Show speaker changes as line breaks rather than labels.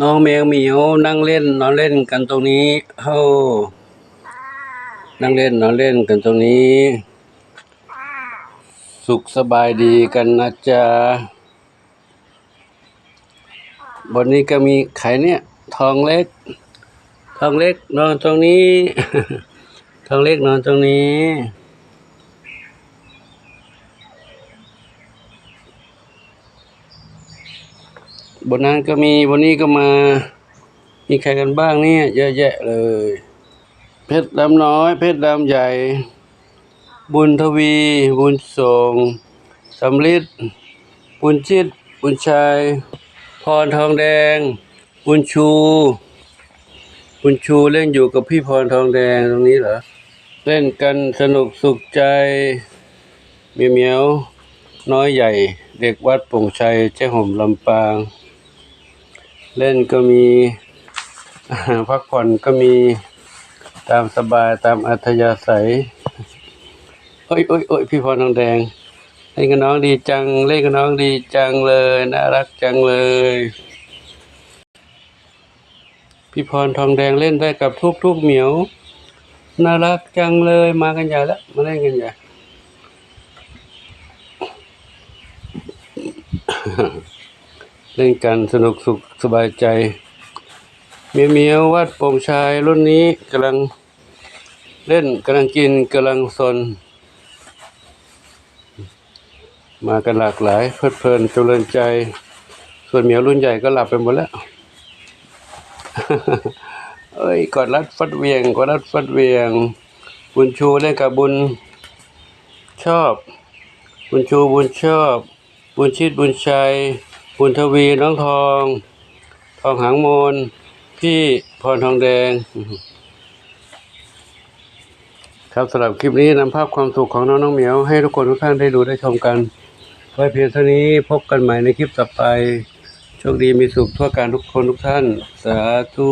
น้องแมวเหมียวนั่งเล่นนอนเล่นกันตรงนี้เฮ้นั่งเล่นนอนเล่นกันตรงนี้ สุขสบายดีกันนะจ๊ะบนนี้ก็มีไข่เนี่ย ทองเล็ก ทองเล็กนอนตรงนี้ ทองเล็กนอนตรงนี้ บนนั้นก็มีบนนี้ก็มา มีใครกันบ้างเนี่ย เยอะแยะเลย เพชรดำน้อย เพชรดำใหญ่ บุญทวี บุญส่งสำลิดบุญชิดบุญชัย พรทองแดง บุญชู บุญชูเล่นอยู่กับพี่พรทองแดงตรงนี้เหรอ เล่นกันสนุกสุขใจเมียวเมียวน้อยใหญ่ เด็กวัดปงชัยเจ้าห่มลำปาง เล่นก็มีพักผ่อนก็มีตามสบายตามอัธยาศัย โอ้ยโอ้ยโอ้ยพี่พรทองแดง เล่นกับน้องดีจัง เล่นกับน้องดีจังเลย น่ารักจังเลย พี่พรทองแดงเล่นได้กับทุกทุกเหมียว น่ารักจังเลย มากันใหญ่แล้ว มาเล่นกันใหญ่ เล่นกันสนุกสุขสบายใจ เมียเมียววัดโป่งชายรุ่นนี้กำลังเล่นกำลังกินกำลังสน มากันหลากหลายเพลิดเพลินจริญใจ ส่วนเมียวรุ่นใหญ่ก็หลับไปหมดแล้วเอ้ยกอดรัดฟัดเวียงกอดรัดฟัดเวียง บุญชูเล่นกับบุญชอบ บุญชูบุญชอบ บุญชิดบุญชัย บุญทวีน้องทอง ทองหางมนพี่พรทองแดง ครับสำหรับคลิปนี้นำภาพความสุขของน้องน้องเหมียว ให้ทุกคนทุกท่านได้ดูได้ชมกันไว้เพียงเท่านี้พบกันใหม่ในคลิปต่อไปโชคดีมีสุขทั่วการทุกคนทุกท่าน สาธุ